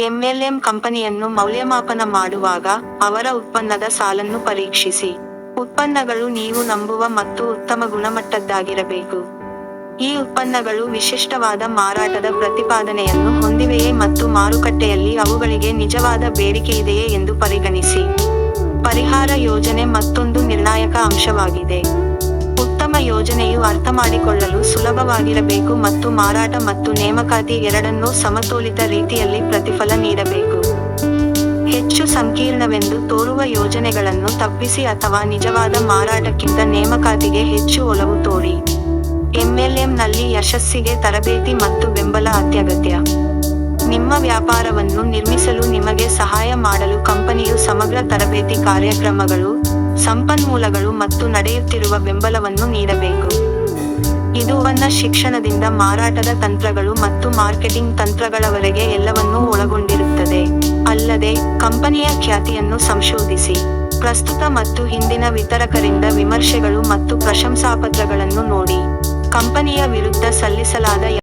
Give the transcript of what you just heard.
MLM ಕಂಪನಿಯನ್ನು ಮೌಲ್ಯಮಾಪನ ಮಾಡುವಾಗ ಅವರ ಉತ್ಪನ್ನದ ಸಾಲನ್ನು ಪರೀಕ್ಷಿಸಿ. ಉತ್ಪನ್ನಗಳು ನೀವು ನಂಬುವ ಮತ್ತು ಉತ್ತಮ ಗುಣಮಟ್ಟದ್ದಾಗಿರಬೇಕು. ಈ ಉತ್ಪನ್ನಗಳು ವಿಶಿಷ್ಟವಾದ ಮಾರಾಟದ ಪ್ರತಿಪಾದನೆಯನ್ನು ಹೊಂದಿವೆಯೇ ಮತ್ತು ಮಾರುಕಟ್ಟೆಯಲ್ಲಿ ಅವುಗಳಿಗೆ ನಿಜವಾದ ಬೇಡಿಕೆಯಿದೆಯೇ ಎಂದು ಪರಿಗಣಿಸಿ. ಪರಿಹಾರ ಯೋಜನೆ ಮತ್ತೊಂದು ನಿರ್ಣಾಯಕ ಅಂಶವಾಗಿದೆ. ಯೋಜನೆಯು ಅರ್ಥಮಾಡಿಕೊಳ್ಳಲು ಸುಲಭವಾಗಿರಬೇಕು ಮತ್ತು ಮಾರಾಟ ಮತ್ತು ನೇಮಕಾತಿ ಎರಡನ್ನೂ ಸಮತೋಲಿತ ರೀತಿಯಲ್ಲಿ ಪ್ರತಿಫಲ ನೀಡಬೇಕು. ಹೆಚ್ಚು ಸಂಕೀರ್ಣವೆಂದು ತೋರುವ ಯೋಜನೆಗಳನ್ನು ತಪ್ಪಿಸಿ ಅಥವಾ ನಿಜವಾದ ಮಾರಾಟಕ್ಕಿಂತ ನೇಮಕಾತಿಗೆ ಹೆಚ್ಚು ಒಲವು ತೋರಿ. ಎಂಎಲ್ಎಂನಲ್ಲಿ ಯಶಸ್ಸಿಗೆ ತರಬೇತಿ ಮತ್ತು ಬೆಂಬಲ ಅತ್ಯಗತ್ಯ. ನಿಮ್ಮ ವ್ಯಾಪಾರವನ್ನು ನಿರ್ಮಿಸಲು ನಿಮಗೆ ಸಹಾಯ ಮಾಡಲು ಕಂಪನಿಯು ಸಮಗ್ರ ತರಬೇತಿ ಕಾರ್ಯಕ್ರಮಗಳು ಸಂಪನ್ಮೂಲಗಳು ಮತ್ತು ನಡೆಯುತ್ತಿರುವ ಬೆಂಬಲವನ್ನು ನೀಡಬೇಕು. ಇದು ವನ್ನ ಶಿಕ್ಷಣದಿಂದ ಮಾರಾಟದ ತಂತ್ರಗಳು ಮತ್ತು ಮಾರ್ಕೆಟಿಂಗ್ ತಂತ್ರಗಳವರೆಗೆ ಎಲ್ಲವನ್ನೂ ಒಳಗೊಂಡಿರುತ್ತದೆ. ಅಲ್ಲದೆ, ಕಂಪನಿಯ ಖ್ಯಾತಿಯನ್ನು ಸಂಶೋಧಿಸಿ. ಪ್ರಸ್ತುತ ಮತ್ತು ಹಿಂದಿನ ವಿತರಕರಿಂದ ವಿಮರ್ಶೆಗಳು ಮತ್ತು ಪ್ರಶಂಸಾಪತ್ರಗಳನ್ನು ನೋಡಿ. ಕಂಪನಿಯ ವಿರುದ್ಧ ಸಲ್ಲಿಸಲಾದ